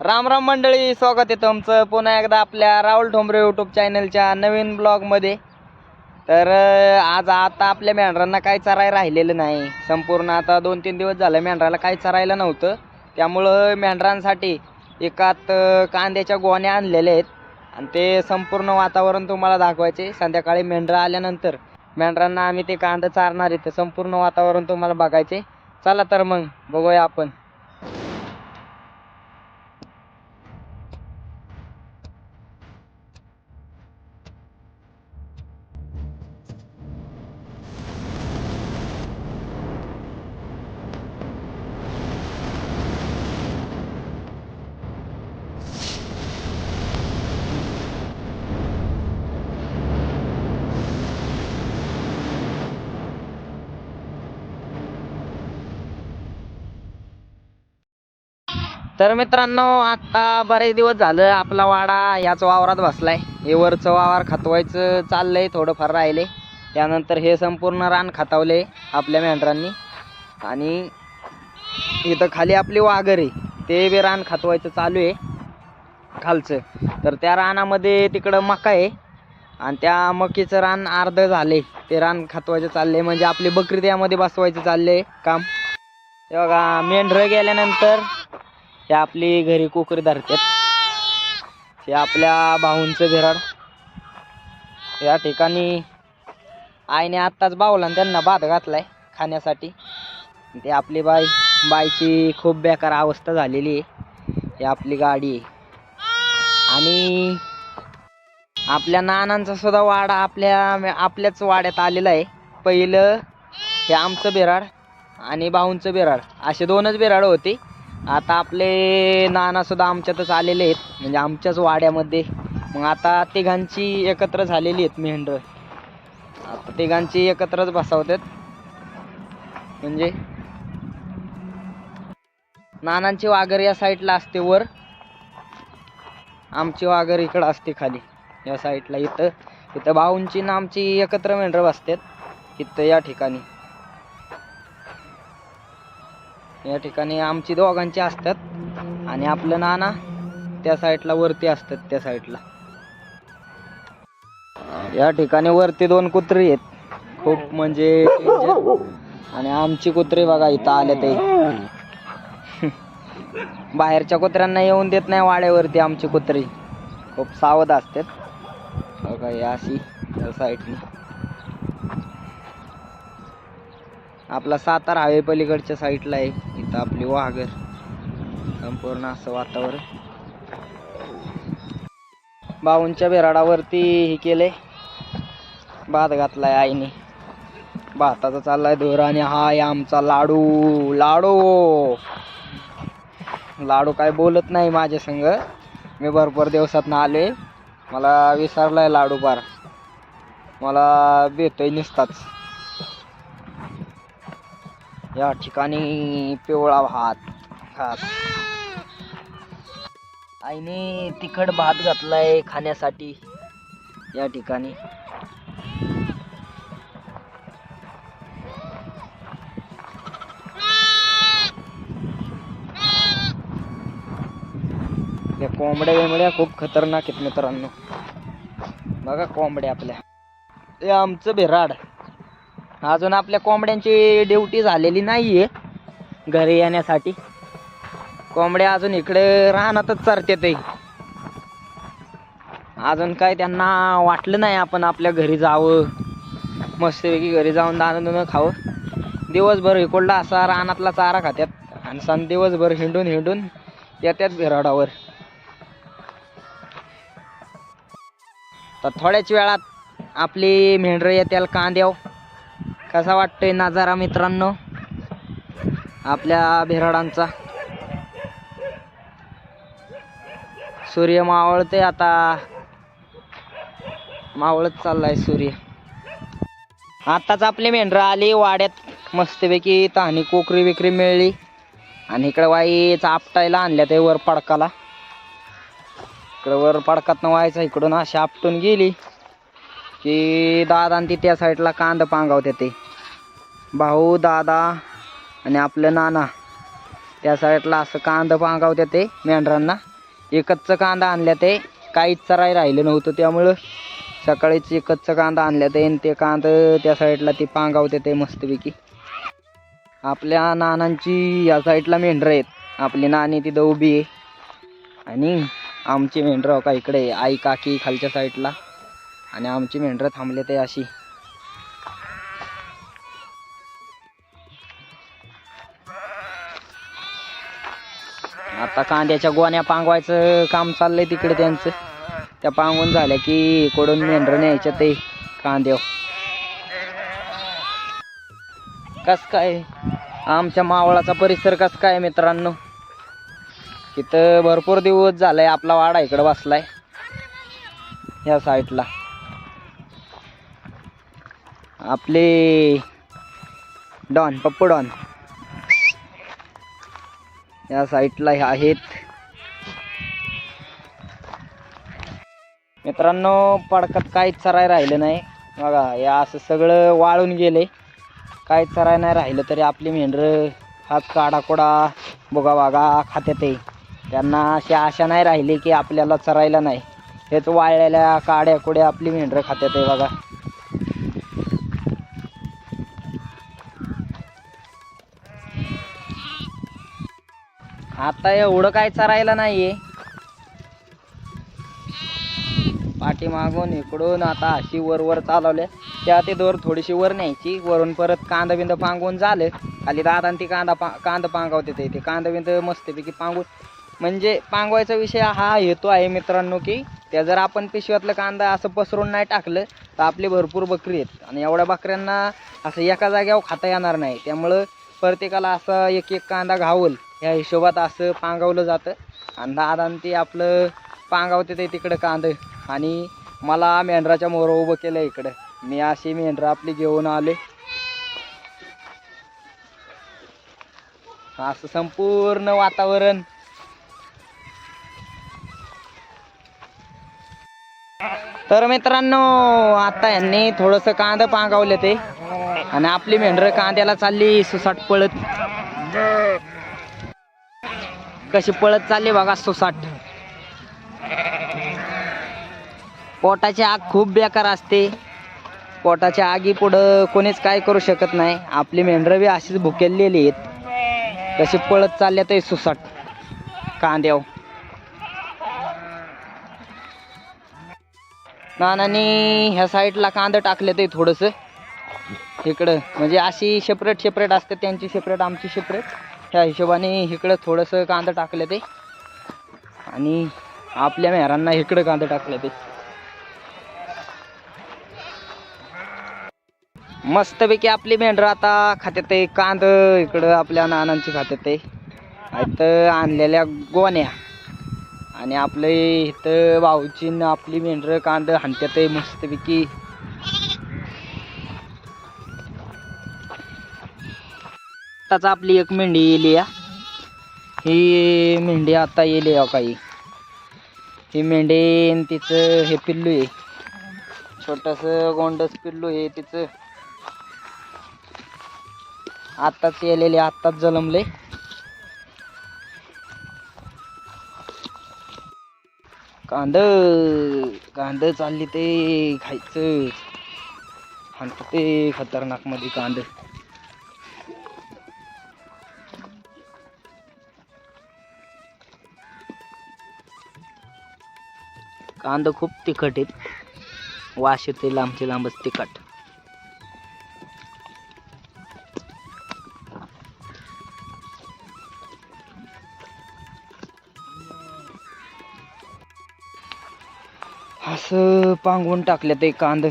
राम राम मंडळी स्वागत आहे तुमचं पुन्हा एकदा आपल्या राहुल ठोंबरे यूट्यूब चॅनलच्या नवीन ब्लॉगमध्ये तर आज आता आपल्या मेंढरांना काय चराय राहिलेलं नाही. संपूर्ण आता दोन तीन दिवस झालं मेंढराला काय चरायला नव्हतं. त्यामुळं मेंढरांसाठी एकात कांद्याच्या गोण्या आणलेल्या आहेत. आणि ते संपूर्ण वातावरण तुम्हाला दाखवायचे. संध्याकाळी मेंढरं आल्यानंतर मेंढरांना आम्ही ते कांदा चारणार आहे तर संपूर्ण वातावरण तुम्हाला बघायचे. चला तर मग बघूया आपण. तर मित्रांनो आता बरेच दिवस झालं आपला वाडा याच वावरात बसलाय. हे वरचं वावर खतवायचं चाललंय थोडंफार राहिले. त्यानंतर हे संपूर्ण रान खतावले आपल्या मेंढरांनी. आणि इथं खाली आपली वाघर आहे ते बी रान खतवायचं चालू आहे खालचं. तर त्या रानामध्ये तिकडं मका आहे. आणि त्या मकीचं रान अर्ध झाले ते रान खतवायचं चाललंय. म्हणजे आपली बकरी त्यामध्ये बसवायचं चाललंय काम. तेव्हा बघा मेंढरं गेल्यानंतर हे आपली घरी कोकरी धरतात हे आपल्या भाऊंचं घराड या ठिकाणी आईने आत्ताच भाऊला आणि त्यांना भात घातलाय खाण्यासाठी. ते आपली बाई बाईची खूप बेकार अवस्था झालेली आहे. ही आपली गाडी आहे. आणि आपल्या नानांचा सुद्धा वाडा आपल्या आपल्याच वाड्यात आलेला आहे. पहिलं हे आमचं बेराड आणि भाऊंचं बेराड. असे दोनच बेराड होते. आता आपले नाना सुद्धा आमच्यातच आलेले आहेत. म्हणजे आमच्याच वाड्यामध्ये. मग आता तिघांची एकत्र झालेली आहेत मेंढर. आता तिघांची एकत्रच बसवतात म्हणजे? नानांची वाघर या साईडला असते वर. आमची वाघर इकडं असते खाली. या साईडला इथं. इथं भाऊंची ना आमची एकत्र मेंढर बसतात इथं या ठिकाणी. या ठिकाणी आमची दोघांची असतात. आणि आपलं नाना त्या साईडला वरती असतात त्या साईडला या ठिकाणी वरती दोन कुत्री आहेत. खूप म्हणजे आणि आमची कुत्री बघा इथं आले ते. बाहेरच्या कुत्र्यांना येऊन देत नाही वाड्यावरती आमची कुत्री. खूप सावध असतात. बघा या अशी त्या साईडनी आपला सातारा हायवे पलीकडच्या साईडला आहे. इथं आपली वाघर. संपूर्ण असं वातावरण. बाऊंच्या बेराडावरती हे केलंय. भात घातलाय आईने. भाताचा चाललाय धोर आणि हा आहे आमचा लाडू. लाडू! लाडू काय बोलत नाही माझ्या संग. मी भरपूर दिवसात आले मला विसरलाय लाडू पार मला भेटतोय नुसताच. या ठिकाणी पिवळा भात खात. आईने तिखट भात घातलाय खाण्यासाठी या ठिकाणी. या कोंबड्या बिंबड्या खूप खतरनाक आहेत मित्रांनो. बघा कोंबड्या आपल्या. हे आमचं बेराड अजून आपल्या कोंबड्यांची ड्युटी झालेली नाही आहे घरी येण्यासाठी. कोंबड्या अजून इकडे राहणारच चरते ते अजून काय त्यांना वाटलं नाही आपण आपल्या घरी जावं. मस्तपैकी घरी जाऊन दाणं दुनं खावं. दिवसभर इकडला असा रानातला चारा खात्यात आणि सण दिवसभर हिंडून हिंडून येतात घराडावर. तर थोड्याच वेळात आपली मेंढरं येत्याल कांद्याव. कसा वाटतोय नजारा मित्रांनो? आपल्या बिराडांचा. सूर्य मावळते आता. मावळत चाललाय सूर्य. आताच आपली मेंढरं आली वाड्यात मस्तपैकी तहानी कोकरी विक्री मिळली. आणि इकडे वाईचा आपटायला आणल्या ते वर पडकाला. इकडं वर पडकातनं व्हायचा इकडून अशी आपटून गेली. की दादा आणि ती त्या साईडला कांदा पांगावते ते. भाऊ दादा आणि आपलं नाना. त्या साईडला असं कांदा पांगावत्या ते मेंढरांना. एकच कांदा आणल्या ते काहीच चराय राहिलं नव्हतं त्यामुळं सकाळीच एकच कांदा आणल्या ते आणि ते कांदा त्या साईडला ते पांगावते ते मस्तपैकी. आपल्या नानांची या साईडला मेंढरं आहेत. आपली नानी तिथं उभी आहे. आणि आमची मेंढरं हो का इकडे आई काकी खालच्या साईडला. आणि आमची मेंढरं थांबले ते अशी. आता कांद्याच्या गोण्या पांगवायचं काम चाललंय तिकडे त्यांचं. त्या पांगून झाल्या की इकडून मेंढरं न्यायच्या ते कांद्याव कस काय? आमच्या मावळाचा परिसर कस काय मित्रांनो? तिथं भरपूर दिवस झालाय आपला वाडा इकडं बसलाय. ह्या साईडला आपले डॉन पप्पू डॉन. या साईटला आहेत. मित्रांनो पडकात काहीच चराय राहिलं नाही. बघा या असं सगळं वाळून गेले. काहीच चराय नाही राहिलं तरी आपली मेंढरं हात काडाकोडा बोगा वागा खात्यात आहे. त्यांना अशी आशा नाही राहिली की आपल्याला चरायला नाही. हेच वाळलेल्या काड्या कुड्या आपली मेंढरं खात्यात आहे बघा. आता एवढं काय चरायला नाहीये. पाठीमागून इकडून आता अशी वर वर चालवल्या त्या ते दोर थोडीशी वर न्यायची. वरून परत कांदा बिंद पांगवून झालं. खाली दादा ती कांदा पा कांदा पांगवते ते. ते कांदा बिंद मस्तपैकी पांगून म्हणजे पांगवायचा विषय हा हेतू आहे मित्रांनो की त्या जर आपण पिशव्यातलं कांदा असं पसरून नाही टाकलं तर आपली भरपूर बकरी आहेत. आणि एवढ्या बकऱ्यांना असं एका जाग्यावर खाता येणार नाही. त्यामुळं प्रत्येकाला असं एक एक कांदा घावल. ह्या हिशोबात असं पांगवलं जातं. आणि दादा ते आपलं पांगावते ते तिकडं कांद. आणि मला मेंढराच्या मोर उभं केलं इकडं. मी अशी मेंढरं आपली घेऊन आले. असं संपूर्ण वातावरण. तर मित्रांनो आता यांनी थोडंसं कांदं पांगावलं ते. आणि आपली मेंढरं कांद्याला चालली सुसाट पळत. कशी पळत चालली बघा सुसाट. पोटाची आग खूप बेकार असते. पोटाच्या आगी पुढं कोणीच काय करू शकत नाही. आपली मेंढरं बी अशीच भुकेलेली आहेत. कशी पळत चालल्या तरी सुसाट. कांद्याव नानानी ह्या साईडला कांदा टाकलेत ते थोडंसं. इकडं. म्हणजे अशी सेपरेट सेपरेट असते. त्यांची सेपरेट आमची सेपरेट त्या हिशोबाने इकडं थोडंसं कांदा टाकलं ते. आणि आपल्या मेहरांना इकडं कांदा टाकलं ते. मस्तपैकी आपली मेंढरं आता खात्यात आहे कांद इकडं आपल्या नानांची खात्यात आहे इथं आणलेल्या गोण्या. आणि आपलं इथं भाऊची आपली मेंढरं कांद हाणत्यात आहे मस्तपैकी. आत्ताच आपली एक मेंढी येली या. ही मेंढी आता येली या काही. ही मेंढी तिचं हे पिल्लू आहे. छोटस गोंडस पिल्लू आहे तिचं. आत्ताच येलेले आत्ताच जलमले कांद कांद चालली ते खायचं. आणि ते खतरनाकमध्ये कांद. कांद खूप तिखट आहेत. वाश येते लांबचे लांबच तिखट. असं पांगवून टाकलं ते कांद.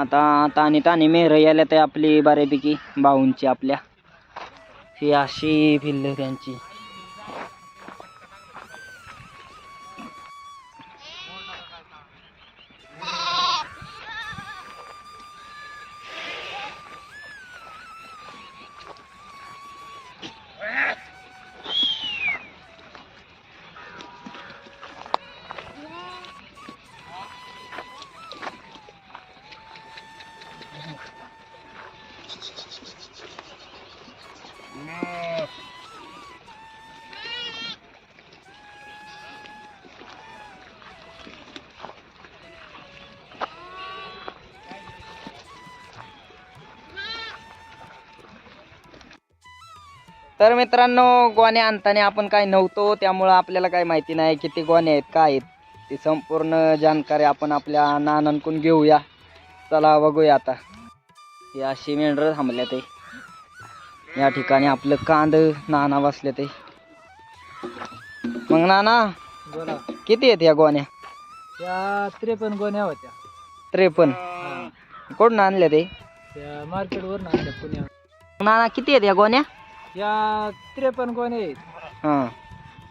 आता आता आणि ताने मेहर यायला ते आपली बऱ्यापैकी भाऊंची आपल्या. ही अशी भिल्ल त्यांची तर मित्रांनो गोण्या आणताना आपण काय नव्हतो त्यामुळं आपल्याला काय माहिती नाही किती गोण्या आहेत काय आहेत. ती संपूर्ण जानकारी आपण आपल्या नानांकून घेऊया. चला बघूया आता. ही अशी मेंढर थांबल्या ते या ठिकाणी आपलं कांद नाना बसले ते. मग नाना बोला. किती आहेत या गोण्या? त्या त्रेपन्न गोण्या होत्या. त्रेपन्न. कुठून आणल्या ते? त्या मार्केटवर आणल्या पुण्यावर नाना किती आहेत या गोण्या? या त्रेपन्न गोण्या आहेत. हां.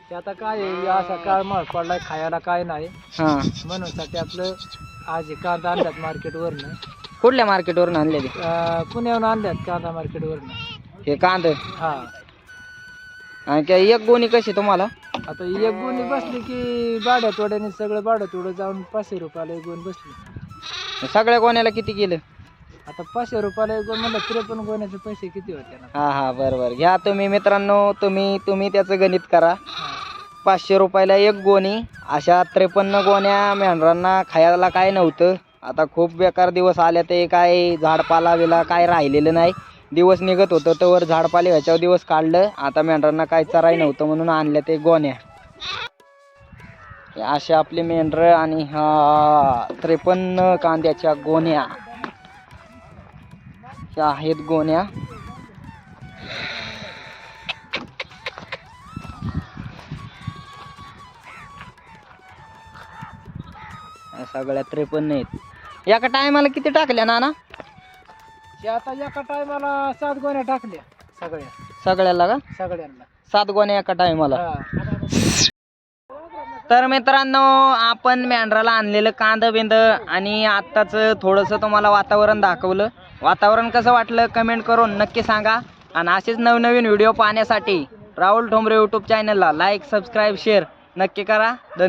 ते आता काय आहे, या असा काळ माळ पडलाय खायला काय नाही. हां. म्हणून साठी आपलं आज हे कांदा आणल्यात मार्केटवरनं. कुठल्या मार्केटवरून आणले ते? अं, पुण्याहून आणल्यात कांदा मार्केटवरनं. हे कांद? हा. आणि काय एक गोणी कशी तुम्हाला? आता एक गोणी बसली की भाड्या तोड्याने सगळं भाडं तोडं जाऊन पाचशे रुपयाला एक गोणी बसली. सगळ्या गोण्याला किती केलं? आता पाचशे रुपयाला एक गोण म्हणलं त्रेपन्न गोण्याचे पैसे किती होते ना? हा हा बरोबर. घ्या तुम्ही मित्रांनो तुम्ही तुम्ही त्याचं गणित करा. पाचशे रुपयाला एक गोणी अशा त्रेपन्न गोण्या मेंढरांना खायला काय नव्हतं. आता खूप बेकार दिवस आले ते काय झाडपाला बिला काय राहिलेलं नाही. दिवस निघत होतं तर झाडपाले ह्याच्यावर दिवस काढलं. आता मेंढरांना काय चराई नव्हतं म्हणून आणल्या ते गोण्या. असे आपले मेंढर आणि हा त्रेपन्न कांद्याच्या गोण्या. ह्या आहेत गोण्या. सगळ्या त्रेपन्न आहेत. एका टायमाला किती टाकल्या नाना? ते आता एका टायमाला सात गोण्या टाकल्या सगळ्या. सगळ्याला का? सगळ्यांना. सात गोण्या एका टायमाला. हा. तर मित्रांनो आपण मेंढराला आणलेलं कांद बिंद आणि आत्ताच थोडंसं तुम्हाला वातावरण दाखवलं. वातावरण कसं वाटलं कमेंट करून नक्की सांगा. आणि असेच नवनवीन व्हिडिओ पाहण्यासाठी राहुल ठोंबरे यूट्यूब चॅनलला लाईक सबस्क्राईब शेअर नक्की करा. धन्यवाद.